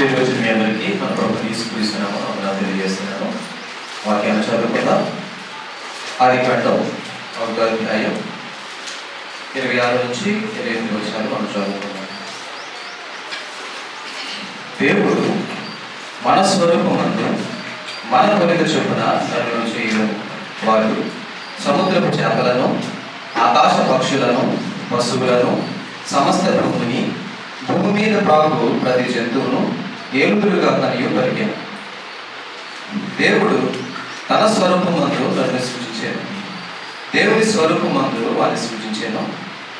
చేరువచ్చిన మీ అందరికీ. మన ప్రభు తీసుకున్నాము నా తెలియజేస్తున్నాను. వాక్యాన్ని చదువుకుందాం. ఆది కాండం ఒకటో అధ్యాయం ఇరవై ఆరు నుంచి ఇరవై ఎనిమిది వచ్చాలు మనం చదువుకుందాం. దేవుడు మన స్వరూపమందు మన కొలిక చొప్పున నరులను చేయడం వారు సముద్రపు చేపలను ఆకాశ పక్షులను పశువులను సమస్త భూమిని భూమి మీద ప్రాగు ప్రతి జంతువును ఏలుగురుగా కనియు పరిగాను దేవుడు తన స్వరూపమందు నన్ను సృజించాను దేవుని స్వరూపమందు వారిని సృజించాను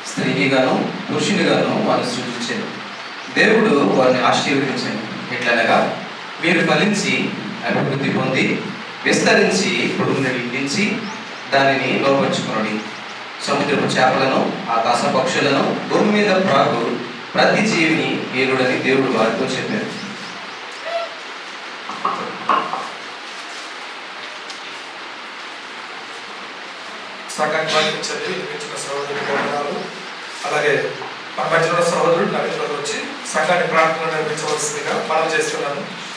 స్త్రీనిగాను పురుషునిగాను వారిని సృజించాను దేవుడు వారిని ఆశీర్వదించాను ఎట్లనగా మీరు ఫలించి అభివృద్ధి పొంది విస్తరించి భూమిని నిండించి దానిని లోపరుచుకునడి. సముద్రపు చేపలను ఆకాశ పక్షులను భూమి మీద ప్రాగు ప్రతి జీవిని ఏలుడని దేవుడు వారితో చెప్పారు సగానికి వాక్యం చదివి వినిపించిన సహోదరుడు వందనాలు అలాగే మన మధ్యలో ఉన్న సహోదరుడు నవీన్ వచ్చి సంఘాన్ని ప్రార్థన నడిపించవలసిందిగా మనం చేస్తున్నాను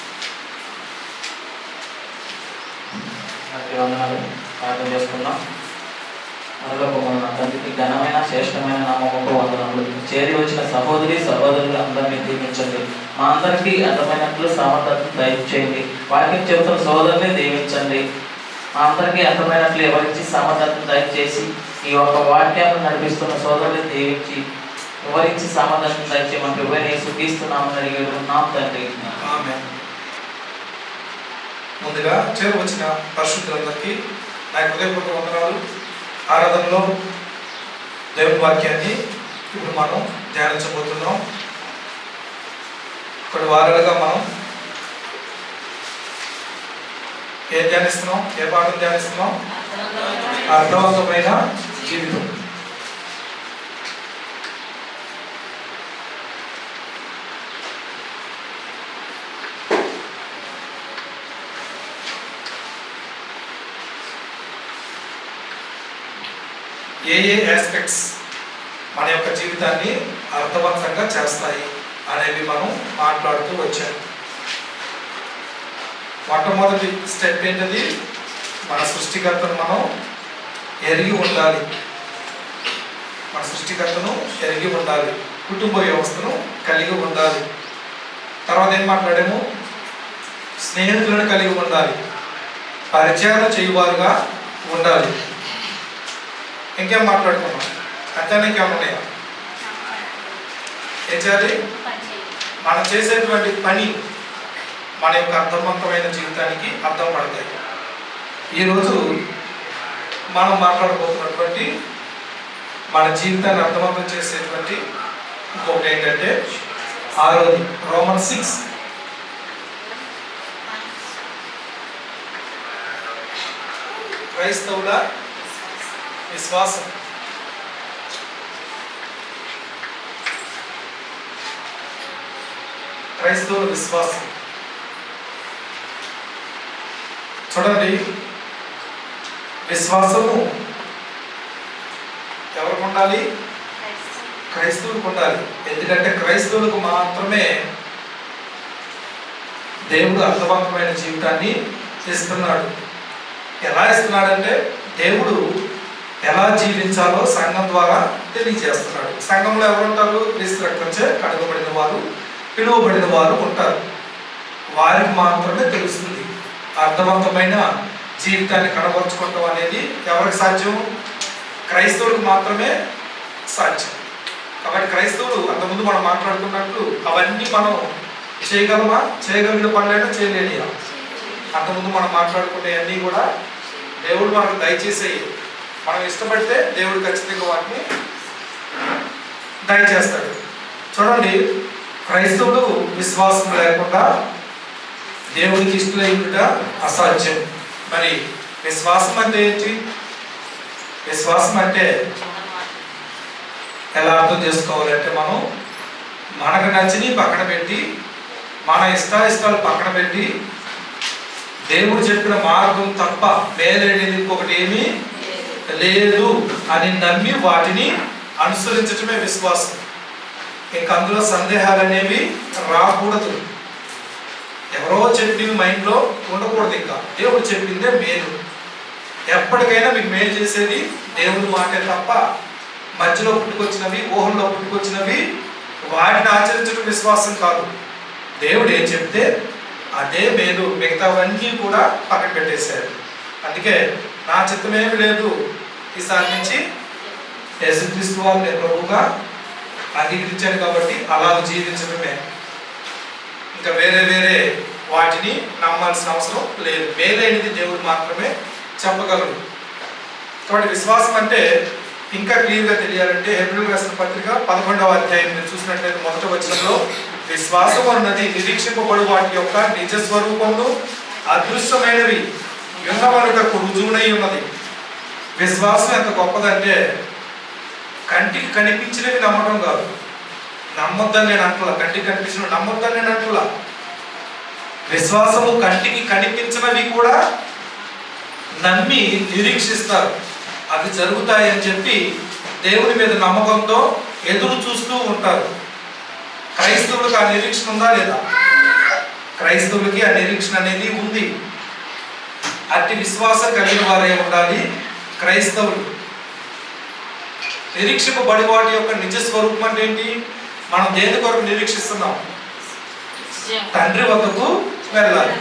వందనాలు. ప్రార్థన చేసుకుందాం. మనలోకి మన తండ్రికి ఘనమైన శ్రేష్టమైన నామముకు వందనములు. చేరి వచ్చిన సహోదరి సహోదరులు అందరినీ దీవించండి. మా అందరికీ అర్థమైనట్లు సమర్థతను దయచేయండి. వాక్యం చెబుతున్న సహోదరుని దీవించండి. అందరికీ అర్థమైనట్లు ఎవరించి సమర్థతను దయచేసి ఈ యొక్క వాక్యాన్ని నడిపిస్తున్న సోదరులు దీవించి వివరించి సమాధానం దయచేయమని ఎవరిని సుఖిస్తున్నామని అడిగాడు ఉన్నాం తండ్రి ఆమె ముందుగా చేరు వచ్చిన పరిశుద్ధులందరికీ నా హృదయపూర్వక వందనాలు. ఆరాధనలో దేవుని వాక్యాన్ని ఇప్పుడు మనం ధ్యానించబోతున్నాం. కొన్ని వారాలుగా మనం ఏం ధ్యానిస్తున్నాం ఏ పాఠం ధ్యానిస్తున్నాం అర్థవంతమైన జీవితం. ఏ ఏ ఆస్పెక్ట్స్ మన యొక్క జీవితాన్ని అర్థవంతంగా చేస్తాయి అనేవి మనం మాట్లాడుతూ వచ్చాము మొట్టమొదటి స్టెప్ ఏంటది? మన సృష్టికర్తను మనం ఎరిగి ఉండాలి. మన సృష్టికర్తను ఎరిగి ఉండాలి. కుటుంబ వ్యవస్థను కలిగి ఉండాలి. తర్వాత ఏం మాట్లాడాము? స్నేహితులను కలిగి ఉండాలి. పరిచయాలు చేయువారుగా ఉండాలి. ఇంకేం మాట్లాడుకున్నాం అంతేనా ఇంకేమైనా ఉన్నాయా ఏం చేయాలి. మనం చేసేటువంటి పని మన యొక్క అర్థవంతమైన జీవితానికి అర్థం పడతాయి ఈరోజు మనం మాట్లాడబోతున్నటువంటి మన జీవితాన్ని అర్థవంతం చేసేటువంటి ఇంకొకటి ఏంటంటే ఆరోది రోమన్ సిక్స్. క్రైస్తవుల విశ్వాసం. క్రైస్తవుల విశ్వాసం. చూడండి. విశ్వాసము ఎవరికి ఉండాలి? క్రైస్తవులకు ఉండాలి. ఎందుకంటే క్రైస్తవులకు మాత్రమే దేవుడు అర్థవంతమైన జీవితాన్ని ఇస్తున్నాడు. ఎలా ఇస్తున్నాడంటే దేవుడు ఎలా జీవించాలో సంఘం ద్వారా తెలియజేస్తున్నాడు. సంఘంలో ఎవరు ఉంటారు క్రీస్తు రక్తంచే కడగబడిన వారు పిలువబడిన వారు ఉంటారు. వారికి మాత్రమే తెలుస్తుంది. అర్థవంతమైన జీవితాన్ని కనబరుచుకోవటం అనేది ఎవరికి సాధ్యం? క్రైస్తవులకు మాత్రమే సాధ్యం. కాబట్టి క్రైస్తవులు అంతకుముందు మనం మాట్లాడుకున్నట్లు అవన్నీ మనం చేయగలమా? చేయగలిగిన పనులైనా చేయలేనియా అంతకుముందు మనం మాట్లాడుకునే అన్నీ కూడా దేవుడు మనకు దయచేసే మనం ఇష్టపడితే దేవుడు ఖచ్చితంగా వాటిని దయచేస్తాడు. చూడండి క్రైస్తవులు విశ్వాసం లేకుండా దేవుడికి ఇష్టలైనట అసాధ్యం. మరి విశ్వాసం అంటే ఏంటి? విశ్వాసం అంటే ఎలా అర్థం చేసుకోవాలంటే మనం మనకు నచ్చిని పక్కన పెట్టి మన ఇష్టాయిష్టాలు పక్కన పెట్టి దేవుడు చెప్పిన మార్గం తప్ప వేరేది ఇంకొకటి ఏమీ లేదు అని నమ్మి వాటిని అనుసరించటమే విశ్వాసం. ఇంకా అందులో సందేహాలు అనేవి రాకూడదు. ఎవరో చెప్పింది మైండ్లో ఉండకూడదు ఇంకా. దేవుడు చెప్పిందే మేలు. ఎప్పటికైనా మీకు మేలు చేసేది దేవుడు మాటే తప్ప మధ్యలో పుట్టుకొచ్చినవి ఊహల్లో పుట్టుకొచ్చినవి వాటిని ఆచరించడం విశ్వాసం కాదు. దేవుడు ఏం చెప్తే అదే మేలు. మిగతావన్నీ కూడా పక్కన పెట్టేశారు. అందుకే నా చిత్తమేమి లేదు. ఈసారి నుంచి యేసుక్రీస్తు వారు నేను ప్రభువుగా అంగీకరించాను కాబట్టి అలా జీవించడమే. ఇంకా వేరే వేరే వాటిని నమ్మాల్సిన అవసరం లేదు. మేలైనది దేవుడు మాత్రమే చెప్పగలరు కాబట్టి విశ్వాసం అంటే ఇంకా క్లియర్గా తెలియాలంటే ఏప్రిల్ రాసిన పత్రిక పదకొండవ అధ్యాయం. మీరు చూసినట్లయితే మొదట వచనంలో విశ్వాసం అన్నది నిరీక్షింపబడు వాటి యొక్క నిజ స్వరూపమును అదృశ్యమైనవి. విన్నవనుటకు రుజువునై ఉన్నది. విశ్వాసం ఎంత గొప్పదంటే కంటికి కనిపించినవి నమ్మటం కాదు. నమ్మొద్దని నేను అంటున్నా కంటికి కనిపించిన నమ్మొద్దని నేను అంటున్నా విశ్వాసము కంటికి కనిపించినవి కూడా నమ్మి నిరీక్షిస్తారు. అవి జరుగుతాయని చెప్పి దేవుని మీద నమ్మకంతో ఎదురు చూస్తూ ఉంటారు. క్రైస్తవులకు ఆ నిరీక్షణ ఉందా లేదా? క్రైస్తవులకి ఆ నిరీక్షణ అనేది ఉంది. అట్టి విశ్వాసం కలిగిన వారే ఉండాలి క్రైస్తవులు. నిరీక్షింపబడి వాటి యొక్క నిజ స్వరూపం అంటే ఏంటి? మనం దేని కొరకు నిరీక్షిస్తున్నాం? తండ్రి వద్దకు వెళ్ళాలి.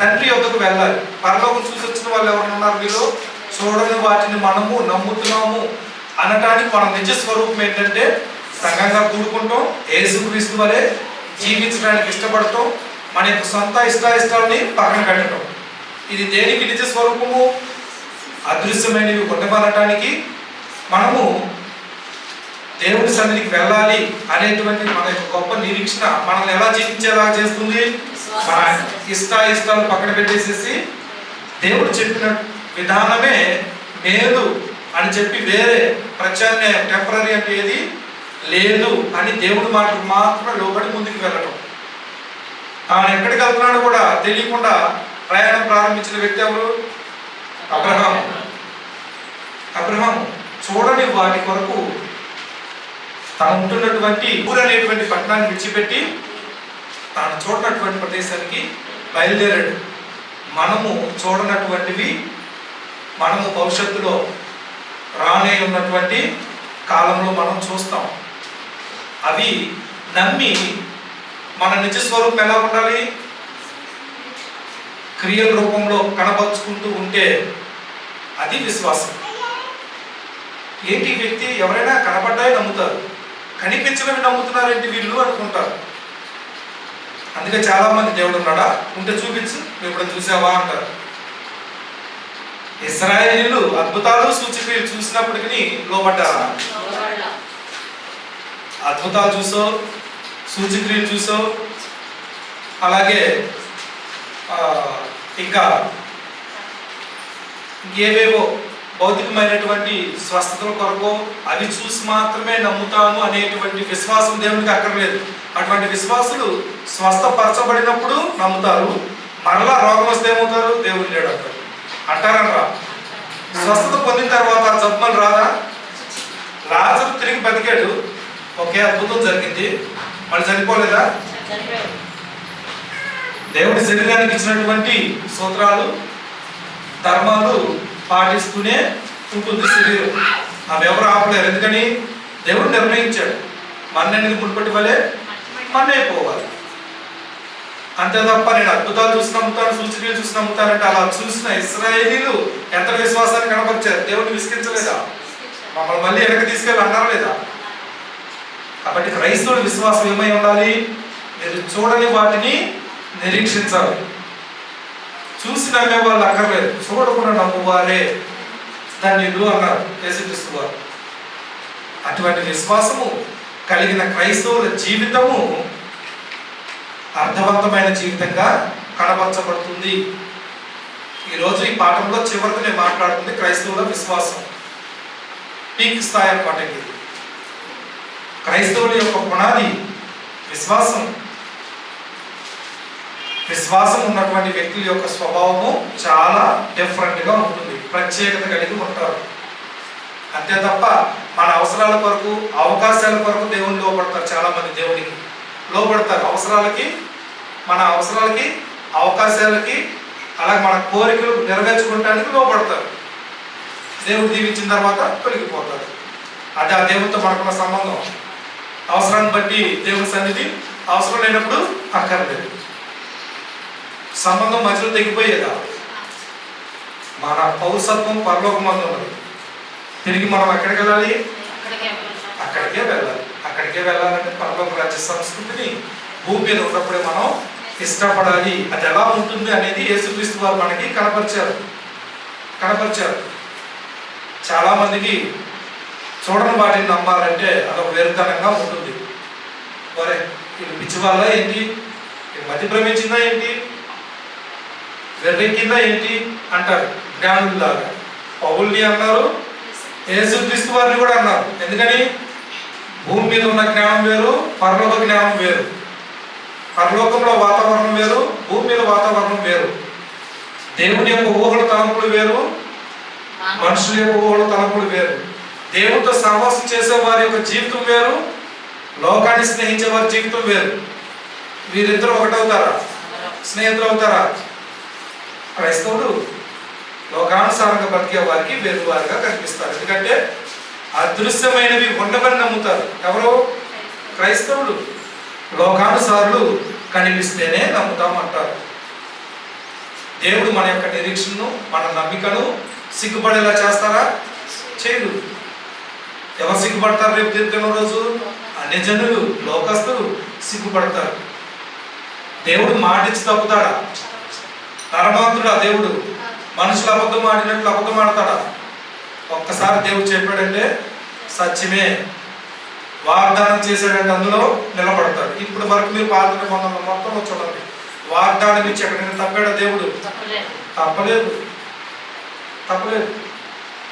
తండ్రి వద్దకు వెళ్ళాలి. పరలోకం చూసి వచ్చిన వాళ్ళు ఎవరు ఉన్నారు మీరు? చూడని వాటిని మనము నమ్ముతున్నాము. అనటానికి మన నిజ స్వరూపం ఏంటంటే సంఘంగా కూడుకుంటాం యేసుక్రీస్తు వలె జీవించడానికి ఇష్టపడతాం మన యొక్క సొంత ఇష్టాయిష్టాలని పక్కన పెట్టడం ఇది దేనికి నిజ స్వరూపము? అదృశ్యమైనవి ఉండమనటానికి మనము దేవుడి సన్నిధికి వెళ్ళాలి అనేటువంటి మన యొక్క గొప్ప నిరీక్షణ మనల్ని ఎలా జీవించేలా చేస్తుంది? మన ఇష్ట ఇష్టాలు పక్కన పెట్టేసేసి దేవుడు చెప్పిన విధానమే మేలు అని చెప్పి వేరే ప్రత్యామ్నాయ టెంపరీ అంటే ఏది? లేదు అని దేవుడి మాటకు మాత్రం లోబడి ముందుకు వెళ్ళడం ఆయన ఎక్కడికి వెళ్తున్నాడో కూడా తెలియకుండా ప్రయాణం ప్రారంభించిన వ్యక్తి ఎవరు? అబ్రహాము. అబ్రహాము. చూడని వాటి కొరకు తాను ఉంటున్నటువంటి ఊరు అనేటువంటి పట్టణాన్ని విడిచిపెట్టి తాను చూడనటువంటి ప్రదేశానికి బయలుదేరాడు. మనము చూడనటువంటివి మనము భవిష్యత్తులో రానే ఉన్నటువంటి కాలంలో మనం చూస్తాం. అవి నమ్మి మన నిజ స్వరూపం ఎలా ఉండాలి? క్రియల రూపంలో కనపరుచుకుంటూ ఉంటే అది విశ్వాసం. ఏంటి వ్యక్తి? ఎవరైనా కనపడ్డాయి నమ్ముతారు. కనిపించినవి నమ్ముతున్నారేంటి వీళ్ళు అనుకుంటారు. అందుకే చాలా మంది దేవుడు ఉన్నాడా? ఉంటే చూపించు నువ్వు ఇప్పుడు చూసావా అంటారు. ఇస్రాయేలీలు అద్భుతాలు సూచక్రియలు చూసినప్పటికీ లోపడ్డారా అద్భుతాలు చూసావు సూచిక్రియలు చూసో అలాగే ఇంకా ఇంకేవేవో భౌతికమైనటువంటి స్వస్థతల కొరకు అవి చూసి మాత్రమే నమ్ముతాను అనేటువంటి విశ్వాసం దేవునికి అక్కర్లేదు. అటువంటి విశ్వాసులు స్వస్థపరచబడినప్పుడు నమ్ముతారు. మరలా రోగం వస్తే ఏమవుతారు? దేవుడు లేడు అంటారు అంటారనరా స్వస్థత పొందిన తర్వాత జబ్బులు రాదా? లాజరు తిరిగి బతికాడు. ఒకే అద్భుతం జరిగింది. మళ్ళీ చనిపోలేదా దేవుడి శరీరానికి ఇచ్చినటువంటి సూత్రాలు ధర్మాలు పాటిస్తూనే ఉంటుంది శరీరం. అవి ఎవరు ఆపలేరు. ఎందుకని? దేవుడు నిర్ణయించాడు. మన్నెనిది మునుపటి వలె? మన్నైపోవాలి అంతే తప్ప నేను అద్భుతాలు చూసి నమ్ముతాను సూచనలు చూసి నమ్ముతానంటే అలా చూసిన ఇస్రాయేలీలు ఎంత విశ్వాసాన్ని కనపరిచారు? దేవుడిని విసిగించలేదా? మమ్మల్ని మళ్ళీ వెనక్కి తీసుకెళ్ళి అన్నారా లేదా? కాబట్టి క్రైస్తవుడి విశ్వాసం ఏమై ఉండాలి? మీరు చూడని వాటిని నిరీక్షించాలి. చూసి నమ్మే వాళ్ళు అక్కర్లేదు. చూడకుండా నమ్మువారే. దాన్ని ఇల్లు అన్నారు యేసుక్రీస్తు అటువంటి విశ్వాసము కలిగిన క్రైస్తవుల జీవితము అర్థవంతమైన జీవితంగా కనబరచబడుతుంది ఈరోజు ఈ పాఠంలో చివరికి నేను మాట్లాడుతుంది క్రైస్తవుల విశ్వాసం. పీక్ స్థాయి అనమాట ఇది. క్రైస్తవుల యొక్క పునాది విశ్వాసం విశ్వాసం ఉన్నటువంటి వ్యక్తుల యొక్క స్వభావము చాలా డిఫరెంట్గా ఉంటుంది. ప్రత్యేకత కలిగి ఉంటారు. అంతే తప్ప మన అవసరాల కొరకు అవకాశాల కొరకు దేవుని లోపడతారు చాలా మంది దేవునికి. లోపడతారు అవసరాలకి మన అవసరాలకి అవకాశాలకి అలాగే మన కోరికలు నెరవేర్చుకోవటానికి లోపడతారు దేవుడు దీవించిన తర్వాత తొలగిపోతారు. అది ఆ దేవునితో మనకున్న సంబంధం. అవసరాన్ని బట్టి దేవుని సన్నిధి అవసరం లేనప్పుడు అక్కర్లేదు. సంబంధం మధ్యలో తెగిపోయేదా? మన పౌరసత్వం పరలోకమందు ఉన్నది. తిరిగి మనం ఎక్కడికి వెళ్ళాలి? అక్కడికే వెళ్ళాలి. అక్కడికే వెళ్ళాలంటే పరలోక రాజ్య సంస్కృతిని భూమి మీద ఉన్నప్పుడే మనం ఇష్టపడాలి. అది ఎలా ఉంటుంది అనేది యేసుక్రీస్తు వారు మనకి కనపరిచారు. కనపరిచారు. చాలా మందికి చూడని వాటిని నమ్మాలంటే అదొక వేరుతనంగా ఉంటుంది. మరి వీళ్ళు పిచ్చి వల్ల ఏంటి? మతి భ్రమించిందా ఏంటి? వెర్రెక్కిందా ఏంటి అంటారు? జ్ఞానులాగా పౌల్ని అన్నారు యేసుక్రీస్తు వారిని కూడా అన్నారు. ఎందుకని? భూమి మీద ఉన్న జ్ఞానం వేరు పరలోక జ్ఞానం వేరు. పరలోకంలో వాతావరణం వేరు భూమి మీద వాతావరణం వేరు. దేవుని యొక్క ఊహల తలంపులు వేరు మనుషుల యొక్క ఊహల తలంపులు వేరు. దేవునితో సహవాసం చేసే వారి యొక్క జీవితం వేరు లోకాన్ని స్నేహించే వారి జీవితం వేరు. వీరిద్దరు ఒకటవుతారా? స్నేహితులు అవుతారా క్రైస్తవుడు లోకానుసారంగా బతికే వారికి వేరువారుగా కనిపిస్తారు. ఎందుకంటే అదృశ్యమైనవి ఉండవని నమ్ముతారు. ఎవరు? క్రైస్తవులు. లోకానుసారులు కనిపిస్తేనే నమ్ముతామంటారు. దేవుడు మన యొక్క నిరీక్షణను మన నమ్మికను సిగ్గుపడేలా చేస్తారా? చేయడు. ఎవరు సిగ్గుపడతారు రేపు తీర్థం రోజు? అన్ని జనులు లోకస్తులు సిగ్గుపడతారు. దేవుడు మాటిచ్చి తప్పుతాడా? నరమాంతుడా దేవుడు? మనుషులు అబద్ధం ఆడినట్లు అబద్ధం ఆడతాడా? ఒక్కసారి దేవుడు చెప్పాడంటే సత్యమే. వాగ్దానం చేశాడంటే అందులో నిలబడతాడు. ఇప్పుడు వరకు మీరు పాత నిబంధనలు మొత్తం చూడండి వాగ్దానం ఇచ్చి ఎక్కడైనా తప్పాడా దేవుడు? తప్పలేదు. తప్పలేదు.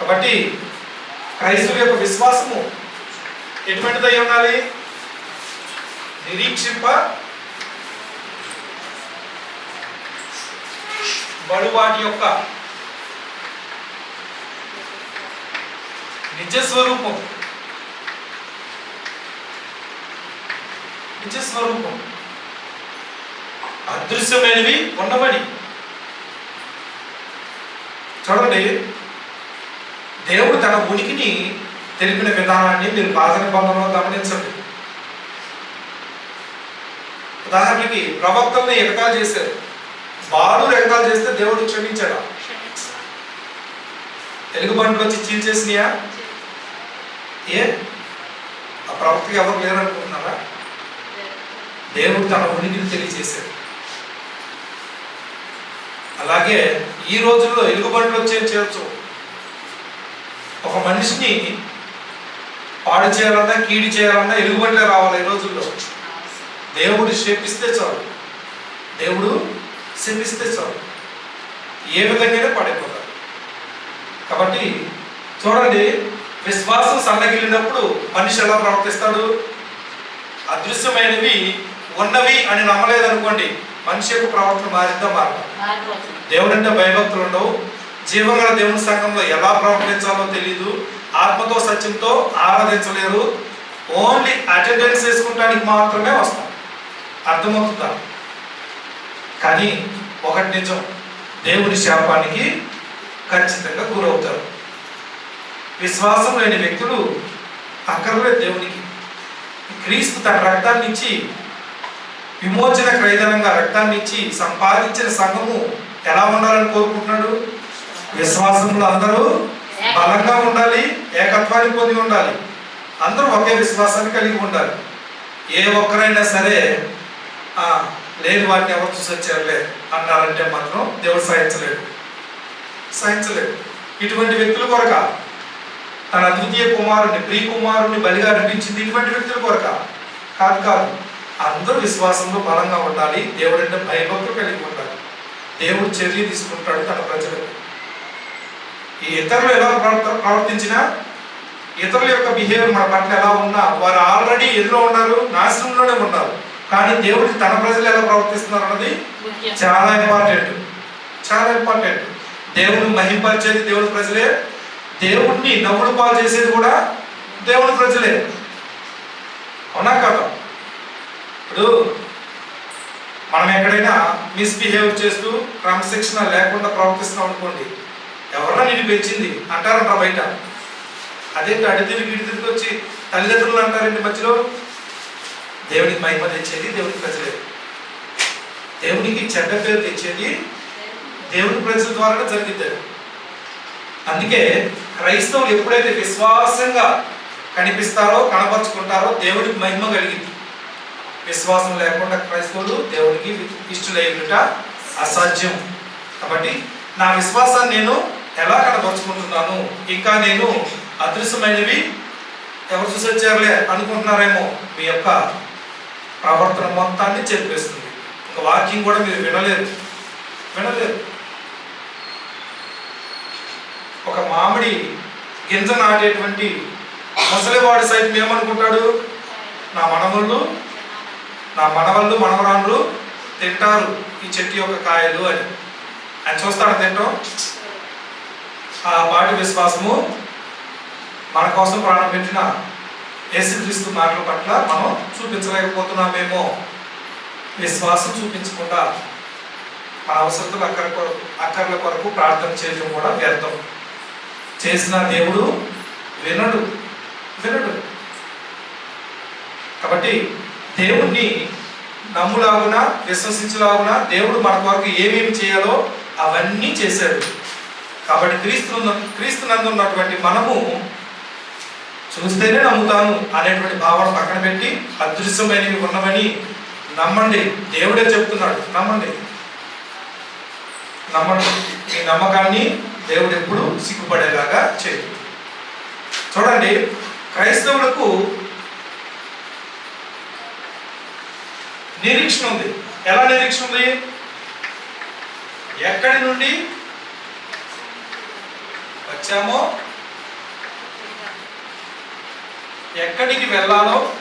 కాబట్టి క్రైస్తవుల యొక్క విశ్వాసము ఎటువంటిదై ఉండాలి? నిరీక్షింప బడు వాటి యొక్క నిజస్వరూపం. స్వరూపం స్వరూపం అదృశ్యమైనవి ఉండమని చూడండి దేవుడు తన ఉనికిని తెలిపిన విధానాన్ని మీరు పాత బంధంలో గమనించండి. ఉదాహరణకి ప్రవక్తల్ని ఎగతాలు చేశారు. బాలు ఎగతాలు చేస్తే దేవుడు క్షమించాడా? తెలుగు బండ్లు వచ్చి చీల్చేసినాయా? ఏ? ఆ ప్రవక్తకి ఎవరు లేరనుకుంటున్నారా? దేవుడు తన ఉనికిని తెలియజేశాడు. అలాగే ఈ రోజుల్లో ఎలుగుబంట్లు వచ్చే చేయొచ్చు ఒక మనిషిని పాడు చేయాలన్నా కీడి చేయాలన్నా ఎలుగుబంట్లే రావాలి ఈ రోజుల్లో. దేవుడు శపిస్తే చాలు. దేవుడు శపిస్తే చాలు. ఏ విధంగానే పడిపోతారు. కాబట్టి చూడండి విశ్వాసం సన్నగిలినప్పుడు మనిషి ఎలా ప్రవర్తిస్తాడు? అదృశ్యమైనవి ఉన్నవి అని నమ్మలేదు అనుకోండి మనిషి యొక్క ప్రవర్తన మారిందా మారదా? దేవుడు అంటే భయభక్తులు ఉండవు. జీవగల దేవుని సంఘంలో ఎలా ప్రవర్తించాలో తెలియదు ఆత్మతో సత్యంతో ఆరాధించలేరు. ఓన్లీ అటెండెన్స్ వేసుకుంటానికి మాత్రమే వస్తాం. అర్థమవుతుందా? కానీ ఒకటి నిజం దేవుని శాపానికి ఖచ్చితంగా గురవుతారు. విశ్వాసం లేని వ్యక్తులు అక్కర్లేదు దేవునికి. క్రీస్తు తన రక్తాన్ని ఇచ్చి విమోచన క్రైదనంగా రక్తాన్ని ఇచ్చి సంపాదించిన సంఘము ఎలా ఉండాలని కోరుకుంటున్నాడు? విశ్వాసంలో అందరూ బలంగా ఉండాలి ఏకత్వాన్ని పొంది ఉండాలి. అందరూ ఒకే విశ్వాసాన్ని కలిగి ఉండాలి. ఏ ఒక్కరైనా సరే లేని వాటిని ఎవరు చూసి వచ్చారులే అన్నారంటే మాత్రం దేవుడు సహించలేడు సహించలేడు ఇటువంటి వ్యక్తుల కొరక తన ద్వితీయ కుమారుని ప్రియ కుమారుని బలిగా అనిపించింది ఇటువంటి వ్యక్తుల కొరక. కాదు కాదు. అందరూ విశ్వాసంలో బలంగా ఉండాలి దేవుడు అంటే భయభక్తులు కలిగి ఉండాలి. దేవుడు చర్య తీసుకుంటాడు తన ప్రజలకు. ఈ ఇతరులు ఎలా ప్రవర్తించినా ఇతరుల యొక్క బిహేవియర్ మన పట్ల ఎలా ఉన్నా వారు ఆల్రెడీ ఎదురు ఉన్నారు నాశనంలోనే ఉన్నారు. కానీ దేవుడు తన ప్రజలు ఎలా ప్రవర్తిస్తున్నారు అన్నది చాలా ఇంపార్టెంట్ చాలా ఇంపార్టెంట్ దేవుని మహింపరిచేది దేవుని ప్రజలే. దేవుణ్ణి నవ్వుడు పాలు చేసేది కూడా దేవుని ప్రజలే. అవునా కదా? ఇప్పుడు మనం ఎక్కడైనా మిస్బిహేవ్ చేస్తూ క్రమశిక్షణ లేకుండా ప్రవర్తిస్తున్నాం అనుకోండి ఎవరన్నా నిన్ను పెంచింది అంటారంట బయట? అదేంటి అడి తిరిగి ఇటు తిరిగి వచ్చి తల్లిదండ్రులు అంటారండి మధ్యలో? దేవుడికి మహిమ తెచ్చేది దేవుడికి ప్రజలే. దేవునికి చెడ్డ పేరు తెచ్చేది దేవుని ప్రజల ద్వారా జరిగింది అందుకే క్రైస్తవులు ఎప్పుడైతే విశ్వాసంగా కనిపిస్తారో కనపరుచుకుంటారో దేవుడికి మహిమ కలిగింది. విశ్వాసం లేకుండా క్రైస్తవులు దేవునికి ఇష్టలయ్యుట అసాధ్యం. కాబట్టి నా విశ్వాసాన్ని నేను ఎలా కనపరుచుకుంటున్నాను ఇంకా నేను అదృశ్యమైనవి ఎవరు చూసి వచ్చారులే అనుకుంటున్నారేమో మీ యొక్క ప్రవర్తన మొత్తాన్ని చెప్పేస్తుంది ఒక వాక్యం కూడా మీరు వినలేరు వినలేరు ఒక మామిడి గింజ నాటేటువంటి ముసలివాడు సైతం ఏమనుకుంటాడు నా మనవళ్ళు నా మనవళ్ళు మనవరాళ్ళు తింటారు ఈ చెట్టు యొక్క కాయలు అని. ఆయన చూస్తాడు తింటాం ఆ పాటి విశ్వాసము మన కోసం ప్రాణం పెట్టిన యేసుక్రీస్తు మాటల పట్ల మనం చూపించలేకపోతున్నామేమో. విశ్వాసం చూపించకుండా మన అవసరతలు అక్కర కొరకు అక్కర్ల కొరకు ప్రార్థన చేయడం కూడా వ్యర్థం. చేసిన దేవుడు వినడు వినడు. కాబట్టి దేవుణ్ణి నమ్ములాగున విశ్వసించలాగున దేవుడు మన కొరకు ఏమేమి చేయాలో అవన్నీ చేశాడు. కాబట్టి క్రీస్తు క్రీస్తు నందు ఉన్నటువంటి మనము చూస్తేనే నమ్ముతాను అనేటువంటి భావన పక్కన పెట్టి అదృశ్యమైనవి ఉన్నవని నమ్మండి. దేవుడే చెప్తున్నాడు నమ్మండి. నమ్మండి. ఈ నమ్మకాన్ని దేవుడు ఎప్పుడు సిగ్గుపడేలాగా చేయదు చూడండి క్రైస్తవులకు నిరీక్షణ ఉంది. ఎలా నిరీక్షణ ఉంది? ఎక్కడి నుండి వచ్చామో ఎక్కడికి వెళ్ళాలో?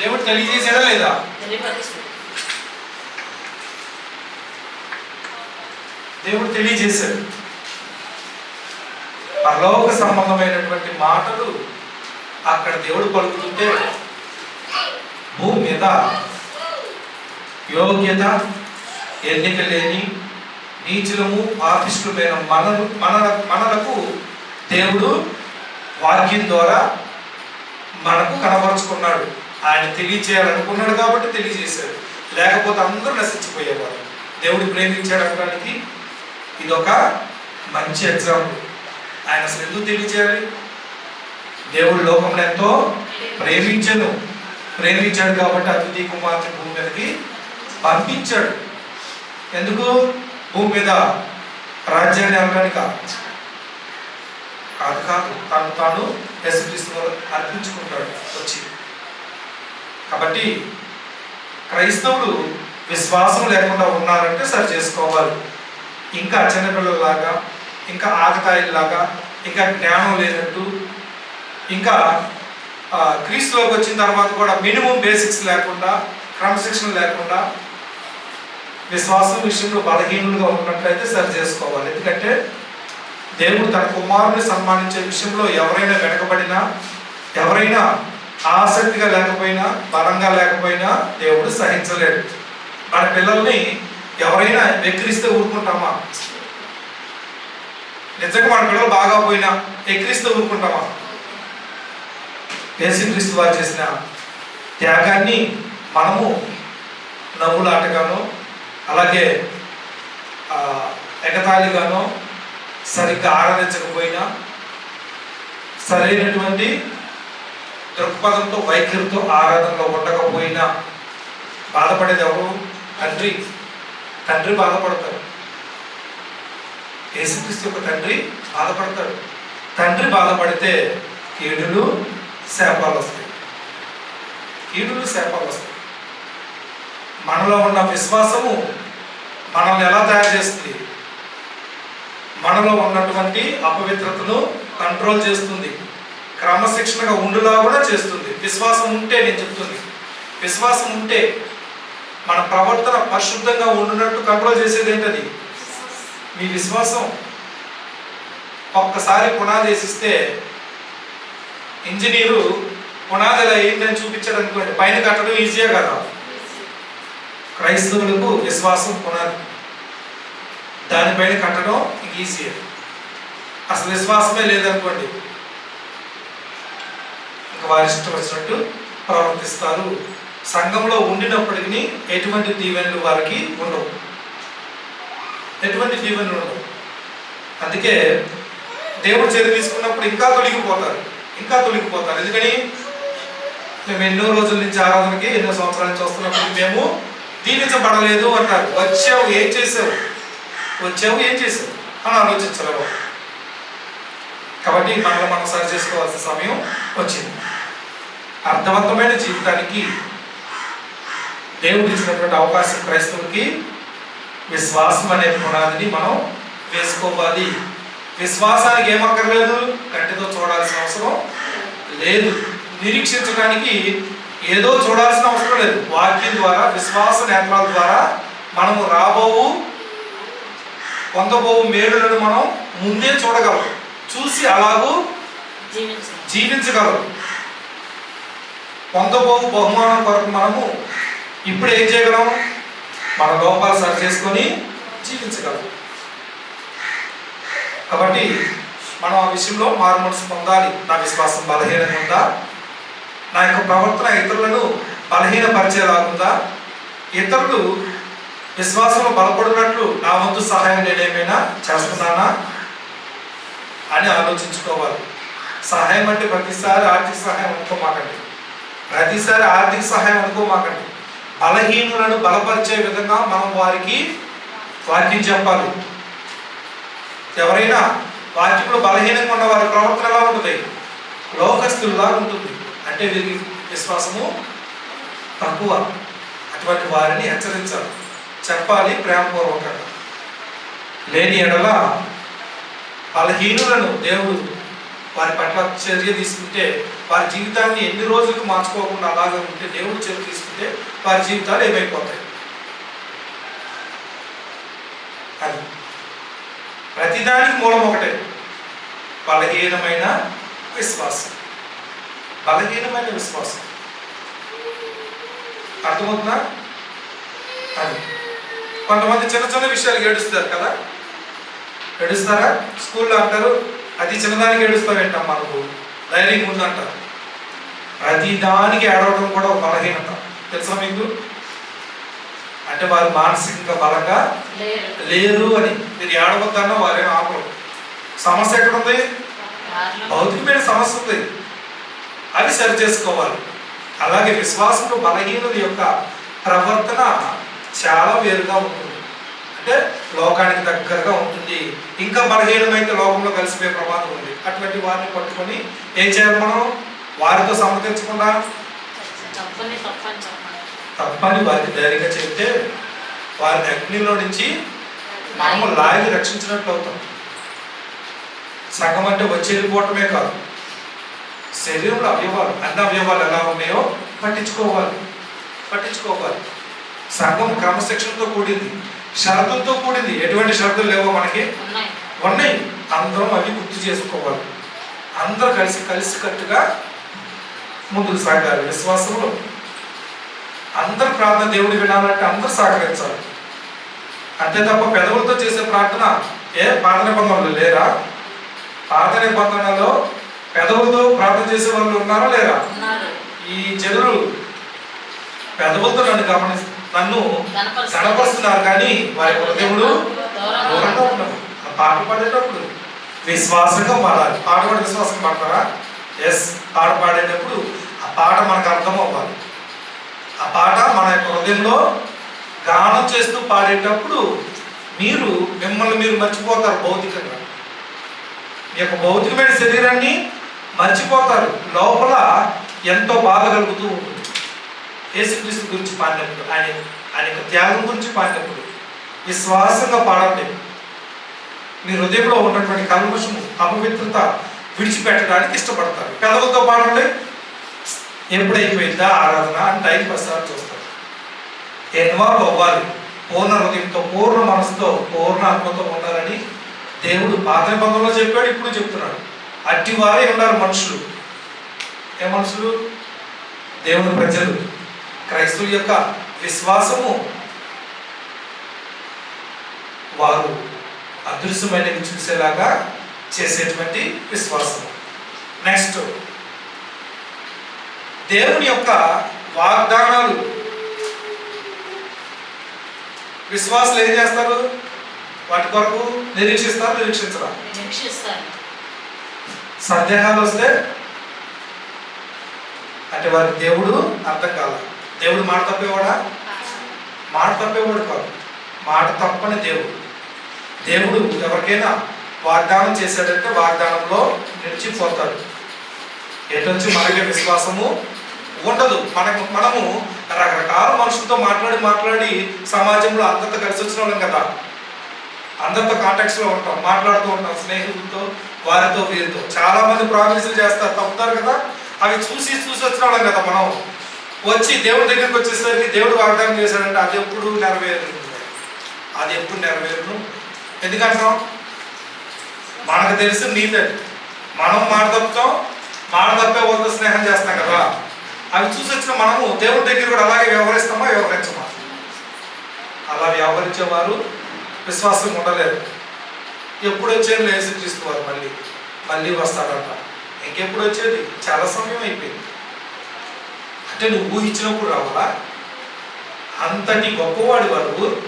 దేవుడు తెలియజేశాడా లేదా? దేవుడు తెలియజేశాడు. పరలోక సంబంధమైనటువంటి మాటలు అక్కడ దేవుడు పలుకుతుంటే భూమి మీద యోగ్యత ఎన్నిక లేని నీచులము పాపిష్ఠులమైన మనలు మన మనలకు దేవుడు వాక్యం ద్వారా మనకు కనబరుచుకున్నాడు. ఆయన తెలియచేయాలనుకున్నాడు కాబట్టి తెలియజేశాడు. లేకపోతే అందరూ నశించిపోయేవారు. దేవుడు ప్రేమించాడు అనడానికి? ఇది ఒక మంచి ఎగ్జాంపుల్. ఆయన అసలు ఎందుకు తెలియచేయాలి? దేవుడు లోకంలో ఎంతో ప్రేమించను. ప్రేమించాడు కాబట్టి అతిథి కుమార్తె భూమి మీదకి పంపించాడు. ఎందుకు? భూమి మీద రాజ్యాన్ని అనడానికి కాదు. కాదు కాదు తను తాను యేసుక్రీస్తు అర్పించుకుంటాడు వచ్చి. కాబట్టి క్రైస్తవులు విశ్వాసం లేకుండా ఉన్నారంటే సరి చేసుకోవాలి. ఇంకా చిన్నపిల్లలాగా ఇంకా ఆకతాయిలాగా ఇంకా జ్ఞానం లేనట్టు ఇంకా క్రీస్తులోకి వచ్చిన తర్వాత కూడా మినిమం బేసిక్స్ లేకుండా క్రమశిక్షణ లేకుండా విశ్వాసం విషయంలో బలహీనులుగా ఉన్నట్లయితే సరి చేసుకోవాలి. ఎందుకంటే దేవుడు తన కుమారుని సన్మానించే విషయంలో ఎవరైనా వెనకబడినా ఎవరైనా ఆసక్తిగా లేకపోయినా బలంగా లేకపోయినా దేవుడు సహించలేడు. మన పిల్లల్ని ఎవరైనా వెక్కిరిస్తే ఊరుకుంటామా? నిజంగా మన పిల్లలు బాగా పోయినా ఎక్కిరిస్తే ఊరుకుంటామా? యేసుక్రీస్తు వారు చేసిన త్యాగాన్ని మనము నవ్వులాటగానో అలాగే ఆ, ఎగతాళిగానో సరిగ్గా ఆరాధించకపోయినా సరైనటువంటి దృక్పథంతో వైఖరితో ఆరాధనలో ఉండకపోయినా బాధపడేది ఎవరు? తండ్రి. తండ్రి బాధపడతాడు. యేసుక్రీస్తు యొక్క తండ్రి బాధపడతాడు. తండ్రి బాధపడితే కీడులు శాపాలు వస్తాయి. కీడులు శాపాలు వస్తాయి. మనలో ఉన్న విశ్వాసము మనల్ని ఎలా తయారు చేస్తుంది? మనలో ఉన్నటువంటి అపవిత్రతను కంట్రోల్ చేస్తుంది. క్రమశిక్షణగా ఉండులా కూడా చేస్తుంది. విశ్వాసం ఉంటే నేను చెప్తుంది. విశ్వాసం ఉంటే మన ప్రవర్తన పరిశుద్ధంగా ఉండునట్టు కంట్రోల్ చేసేది ఏంటది? మీ విశ్వాసం. ఒక్కసారి పునాది వేసిస్తే ఇంజనీరు పునాది ఇలా ఏంటని చూపించాడు అనుకోండి. పైన కట్టడం ఈజీయే కదా. క్రైస్తవులకు విశ్వాసం పునాది దానిపైన కట్టడం ఈజీ అసలు విశ్వాసమే లేదనుకోండి. ఇంకా వారి ఇష్టం వచ్చినట్టు ప్రవర్తిస్తారు. సంఘంలో ఉండినప్పటికీ ఎటువంటి దీవెనలు వారికి ఉండవు. ఎటువంటి దీవెనలు ఉండవు. అందుకే దేవుడు చేతి తీసుకున్నప్పుడు ఇంకా తొలగిపోతారు. ఇంకా తొలగిపోతారు. ఎందుకని? మేము ఎన్నో రోజుల నుంచి ఆరాధనకి ఎన్నో సంవత్సరాల నుంచి వస్తున్నప్పుడు మేము దీవించబడలేదు అంటారు వచ్చావు ఏం చేసావు వచ్చావు ఏం చేసావు అని ఆలోచించలేవు. కాబట్టి మనల్ని మనం సరి చేసుకోవాల్సిన సమయం వచ్చింది. అర్థవంతమైన జీవితానికి దేవుడు ఇచ్చినటువంటి అవకాశం క్రైస్తవుడికి విశ్వాసం అనే పునాదిని మనం వేసుకోవాలి. విశ్వాసానికి ఏమక్కర్లేదు కంటితో చూడాల్సిన అవసరం లేదు. నిరీక్షించడానికి ఏదో చూడాల్సిన అవసరం లేదు. వాక్యం ద్వారా విశ్వాస నేత్రాల ద్వారా మనము రాబోవు పొందబోవు మేలులను మనం ముందే చూడగలం చూసి అలాగూ జీవించగలం పొందబోవు బహుమానం కొరకు మనము ఇప్పుడు ఏం చేయగలం మన లోపాలు సరి చేసుకొని జీవించగలం కాబట్టి మనం ఆ విషయంలో మారు మనసు పొందాలి. నా విశ్వాసం బలహీనంగా ఉందా? నా యొక్క ప్రవర్తన ఇతరులను బలహీనపరిచేలాగుందా? ఇతరులు విశ్వాసంలో బలపడినట్లు నా వంతు సహాయం నేనేమైనా చేస్తున్నానా అని ఆలోచించుకోవాలి. సహాయం అంటే ప్రతిసారి ఆర్థిక సహాయం అనుకోమాకండి. ప్రతిసారి ఆర్థిక సహాయం అనుకోమాకండి. బలహీనులను బలపరిచే విధంగా మనం వారికి వాక్యం చెప్పాలి. ఎవరైనా వాక్యంలో బలహీనంగా ఉన్న వారి ప్రవర్తన ఎలా ఉంటుంది? లోకస్తుల్లా ఉంటుంది. అంటే వీరికి విశ్వాసము తక్కువ. అటువంటి వారిని హెచ్చరించాలి చెప్పాలి ప్రేమపూర్వకంగా. లేని ఎడల బలహీనులను దేవుడు వారి పట్ల చర్య తీసుకుంటే వారి జీవితాన్ని ఎన్ని రోజులకు మార్చుకోకుండా అలాగే ఉంటే దేవుడు చర్య తీసుకుంటే వారి జీవితాలు ఏమైపోతాయి? అది. ప్రతిదానికి మూలం ఒకటే. బలహీనమైన విశ్వాసం. బలహీనమైన విశ్వాసం. అర్థమవుతుందా? అది. కొంతమంది చిన్న చిన్న విషయాలు ఏడుస్తారు కదా? ఏడుస్తారా? స్కూల్లో అంటారు అతి చిన్నదానికి ఏడుస్తావేంటమ్మా నువ్వు? ధైర్యంగా ఉందంటారు ప్రతి దానికి ఏడవడం కూడా ఒక బలహీనత. తెలుసా మీకు? అంటే వారు మానసికంగా బలంగా లేరు. అని. మీరు ఏడవద్దన్నా వారేం ఆపరు. సమస్య ఎక్కడ ఉంది భౌతికమైన సమస్య ఉంది. అది సరి చేసుకోవాలి. అలాగే విశ్వాసంలో బలహీనత యొక్క ప్రవర్తన చాలా వేరుగా ఉంటుంది. అంటే లోకానికి దగ్గరగా ఉంటుంది. ఇంకా బలహీనమైతే లోకంలో కలిసిపోయే ప్రమాదం ఉంది. అటువంటి వారిని పట్టుకొని ఏం చేయాలి మనం? వారితో సమ్మతించకుండా తప్పని వారికి ధైర్యంగా చెప్తే వారిని అగ్నిలో నుంచి మనము లాగి రక్షించినట్లు అవుతాం సంఘం అంటే వచ్చి వెళ్ళిపోవటమే కాదు. శరీరంలో అవయవాలు అన్ని అవయవాలు ఎలా ఉన్నాయో పట్టించుకోవాలి. పట్టించుకోవాలి. సంఘం క్రమశిక్షణతో కూడింది. షరతులతో కూడింది. ఎటువంటి షరతులు లేవో మనకి? ఉన్నాయి. అందరం అవి గుర్తు చేసుకోవాలి. అందరూ కలిసి కలిసి కట్టుగా ముందుకు సాగాలి. విశ్వాసంలో. అందరు ప్రార్థన దేవుడి వినాలంటే అందరూ సహకరించాలి. అంతే తప్ప పెదవులతో చేసే ప్రార్థన ఏ పాత నిబంధనలు లేరా? పాత నిబంధనలో పెదవులతో ప్రార్థన చేసే వాళ్ళు ఉన్నారా లేరా? ఈ జనులు పెదవులతో నన్ను గమని నన్ను కనపరుస్తున్నారు కానీ వారి హృదయములు దూరంగా ఉన్నారు ఆ పాట పాడేటప్పుడు విశ్వాసంగా పాడాలి పాట పాడి విశ్వాసం పాడతారా? ఎస్ పాట పాడేటప్పుడు ఆ పాట మనకు అర్థం అవ్వాలి. ఆ పాట మన యొక్క హృదయంలో గానం చేస్తూ పాడేటప్పుడు మీరు మిమ్మల్ని మీరు మర్చిపోతారు భౌతికంగా. మీ యొక్క భౌతికమైన శరీరాన్ని మర్చిపోతారు. లోపల ఎంతో బాధ కలుగుతూ ఉంటుంది. యేసుక్రీస్తు గురించి పాడినప్పుడు ఆయన ఆయన యొక్క త్యాగం గురించి పాడినప్పుడు విశ్వాసంగా పాడండి మీ హృదయంలో ఉన్నటువంటి కల్మషము అపవిత్రత విడిచిపెట్టడానికి ఇష్టపడతారు. పెదవులతో పాడండి ఎప్పుడైపోయిందా ఆరాధన అని టైం ప్రసారం చూస్తారు. ఇన్వాల్వ్ అవ్వాలి. పూర్ణ హృదయంతో పూర్ణ మనసుతో పూర్ణ ఆత్మతో ఉండాలని దేవుడు పాత నిబంధనలో చెప్పాడు ఇప్పుడు చెప్తున్నాడు. అట్టి వారే ఉన్నారు మనుషులు. ఏ మనుషులు? దేవుని ప్రజలు. క్రైస్తవుల యొక్క విశ్వాసము వారు అదృశ్యమైనవి చూసేలాగా చేసేటువంటి విశ్వాసం. నెక్స్ట్ దేవుని యొక్క వాగ్దానాలు. విశ్వాసులు ఏం చేస్తారు? వాటి కొరకు నిరీక్షిస్తారు నిరీక్షించరా? నిరీక్షిస్తారు. సందేహాలు వస్తే అంటే వారి దేవుడు అర్థం కాదు దేవుడు మాట తప్పేవాడా? మాట తప్పేవాడు కాదు. మాట తప్పని దేవుడు. దేవుడు ఎవరికైనా వాగ్దానం చేశాడంటే వాగ్దానంలో నిలిచిపోతాడు. ఎటొచ్చి మనకి విశ్వాసము ఉండదు. మనకు మనము రకరకాల మనుషులతో మాట్లాడి మాట్లాడి సమాజంలో అందరితో కలిసి వచ్చిన వాళ్ళం కదా. అందరితో కాంటాక్ట్స్లో ఉంటాం మాట్లాడుతూ ఉంటాం స్నేహితులతో వారితో వీరితో. చాలా మంది ప్రామిసులు చేస్తారు తప్పుతారు కదా? అవి చూసి చూసి వచ్చిన వాళ్ళం కదా మనం. వచ్చి దేవుడి దగ్గరికి వచ్చేసరికి దేవుడు వాగ్దానం చేశాడంటే అది ఎప్పుడు నెరవేరు అది ఎప్పుడు నెరవేరును ఎందుకంటాం మనకు తెలిసిన నీదే మనం మాట తప్పుతాం మాట తప్పే వాళ్ళతో స్నేహం చేస్తాం కదా. అవి చూసి వచ్చిన మనము దేవుడి దగ్గర కూడా అలాగే వ్యవహరిస్తామా? వ్యవహరించమా? అలా వ్యవహరించేవారు విశ్వాసం ఉండలేదు. ఎప్పుడు వచ్చేది లేచి తీసుకోవాలి మళ్ళీ. మళ్ళీ వస్తాడంట. ఇంకెప్పుడు వచ్చేది? చాలా సమయం అయిపోయింది. అంటే నువ్వు ఊహించినప్పుడు రావాలా? అంతటి గొప్పవాడి వరకు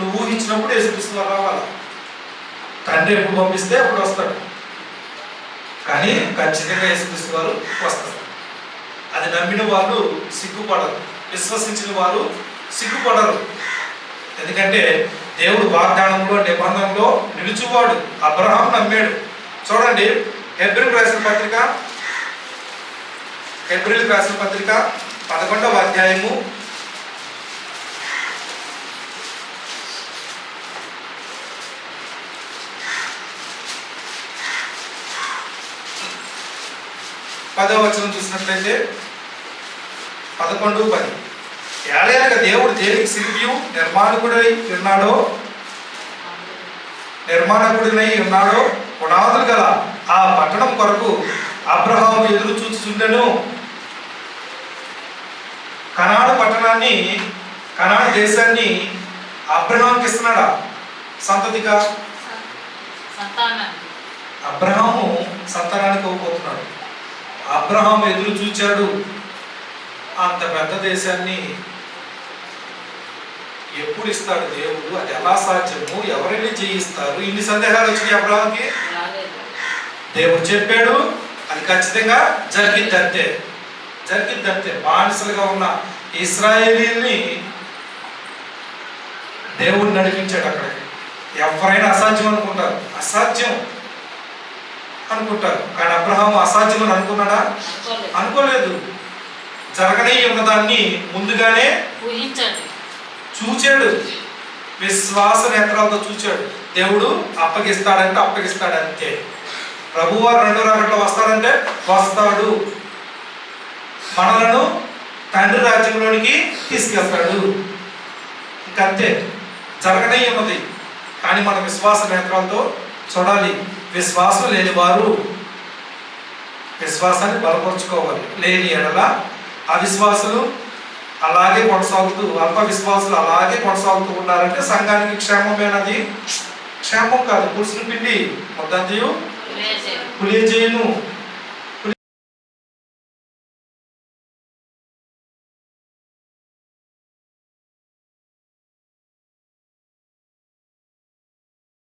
నువ్వు ఊహించినప్పుడు యేసుక్రీస్తు రావాలా? తండ్రి ఎప్పుడు పంపిస్తే అప్పుడు వస్తాడు. కానీ ఖచ్చితంగా యేసుక్రీస్తు వారు వస్తారు. అది నమ్మిన వాళ్ళు సిగ్గుపడరు. విశ్వసించిన వారు సిగ్గుపడరు. ఎందుకంటే దేవుడు వాగ్దానంలో నిబంధనలో నిలుచువాడు. అబ్రహాం నమ్మాడు. చూడండి హెబ్రిల్ రాసిన పత్రిక హెబ్రిల్ రాసిన పత్రిక పదకొండవ అధ్యాయము. పదవ వచనం చూసినట్లయితే పదకొండు పది. ఏడేళ్ళగా దేవుడు దేనికి శిల్పియు నిర్మాణకుడై ఉన్నాడో? నిర్మాణకుడినై ఉన్నాడో? పునాదులు గల ఆ పట్టణం కొరకు అబ్రహాము ఎదురు చూచుచుండెను. కనాడు పట్టణాన్ని కనాడు దేశాన్ని అబ్రహాంకి ఇస్తున్నాడా? సంతతిగా అబ్రహాము సంతానానికి ఇవ్వబోతున్నాడు అబ్రహాం ఎదురు చూచాడు. అంత పెద్ద దేశాన్ని ఎప్పుడు ఇస్తాడు దేవుడు? అది ఎలా సాధ్యము? ఎవరిని జయిస్తారు? ఇన్ని సందేహాలు వచ్చినాయి అబ్రహాంకి దేవుడు చెప్పాడు అది ఖచ్చితంగా జరిగిద్దంతే. జరిగిద్దంతే. బానిసలుగా ఉన్న ఇస్రాయేలీల్ని దేవుడు నడిపించాడు అక్కడికి. ఎవరైనా అసాధ్యం అనుకుంటారు. అసాధ్యం అనుకుంటారు. కానీ అబ్రహాం అసాధ్యం అని అనుకున్నాడా? అనుకోలేదు. అనుకోలేదు. జరగనే ఉన్నదాన్ని ముందుగానే ఊహించండి. చూచాడు. విశ్వాస నేత్రాలతో చూచాడు. దేవుడు అప్పగిస్తాడంటే అప్పగిస్తాడు అంతే ప్రభువారు రెండు రాకట్లో వస్తాడంటే వస్తాడు. మనలను తండ్రి రాజ్యంలోనికి తీసుకెళ్తాడు. ఇంకంతే. జరగనే ఉన్నది. కానీ మన విశ్వాస నేత్రాలతో చూడాలి. విశ్వాసం లేని వారు విశ్వాసాన్ని బలపరుచుకోవాలి. లేని ఎడల అవిశ్వాసులు అలాగే కొనసాగుతూ అల్ప విశ్వాసులు అలాగే కొనసాగుతూ ఉన్నారంటే సంఘానికి క్షేమమేనది క్షేమం కాదు. పురుషుని పిండి. మొత్తంతయు లేచేది పులియజేయును.